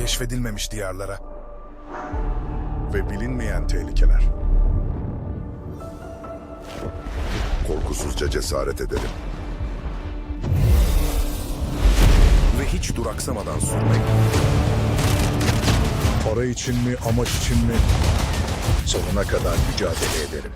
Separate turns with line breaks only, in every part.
keşfedilmemiş diyarlara ve bilinmeyen tehlikeler.
Korkusuzca cesaret edelim.
Ve hiç duraksamadan sürmek. Para için mi, amaç için mi?
Sonuna kadar mücadele ederim.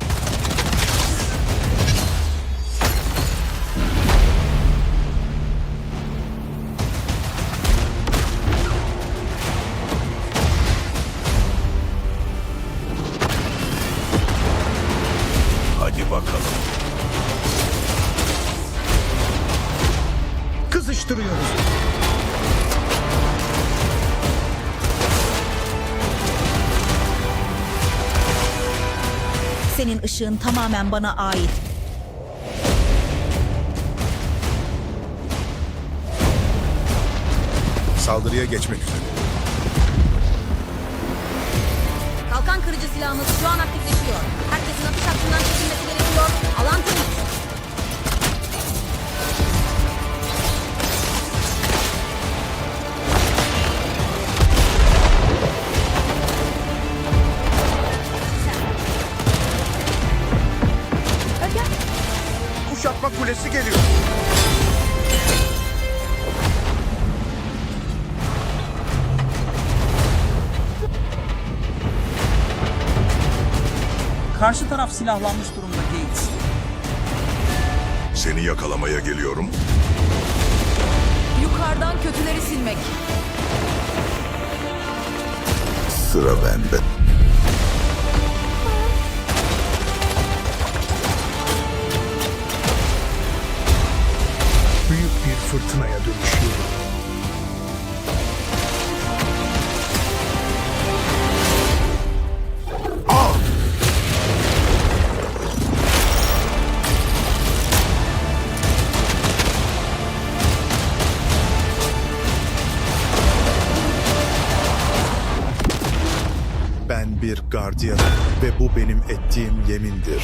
Bakalım.
Kızıştırıyoruz.
Senin ışığın tamamen bana ait.
Saldırıya geçmek üzere.
Kalkan kırıcı silahımız şu an aktifleşiyor.
Kulesi geliyor.
Karşı taraf silahlanmış durumda Gates.
Seni yakalamaya geliyorum.
Yukarıdan kötüleri silmek.
Sıra bende.
Büyük bir fırtınaya dönüşüyorum. Ben bir gardiyanım ve bu benim ettiğim yemindir.